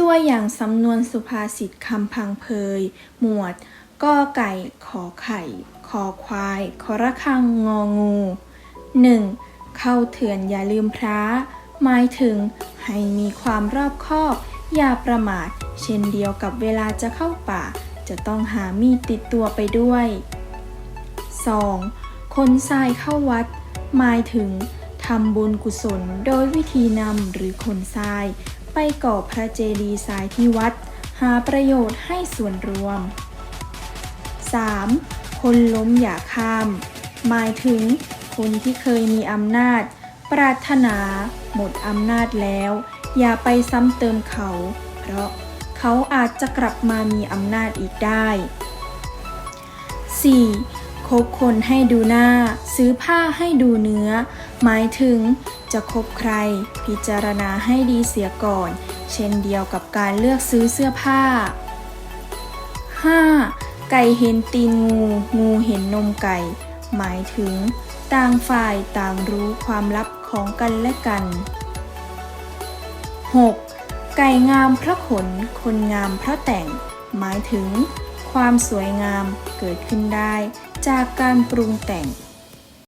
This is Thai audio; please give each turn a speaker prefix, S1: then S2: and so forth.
S1: ตัวอย่างสำนวนสุภาษิตคำพังเพย หมวดกอไก่ ขอไข่คอควายคอระฆังงองู 1. เข้าเถื่อนอย่าลืมพระ หมายถึงให้มีความรอบคอบ อย่าประมาท เช่นเดียวกับเวลาจะเข้าป่า จะต้องหามีดติดตัวไปด้วย 2. คนทรายเข้าวัด หมายถึงทำบุญกุศลโดยวิธีนำหรือคนทราย ก่อพระเจดีย์ทรายที่วัด หาประโยชน์ให้ส่วนรวม 3. คนล้มอย่าข้าม หมายถึง คนที่เคยมีอำนาจ ปรารถนา หมดอำนาจแล้ว อย่าไปซ้ำเติมเขา เพราะเขาอาจจะกลับมามีอำนาจอีกได้ 4. คบคนให้ดูหน้า ซื้อผ้าให้ดูเนื้อ หมายถึงจะคบใคร พิจารณาให้ดีเสียก่อน เช่นเดียวกับการเลือกซื้อเสื้อผ้า 5. ไก่เห็นตีนงู งูเห็นนมไก่ หมายถึง ต่างฝ่ายต่างรู้ความลับของกันและกัน 6. ไก่งามเพราะขน คนงามเพราะแต่ง หมายถึง ความสวยงามเกิดขึ้นได้ จากการปรุงแต่ง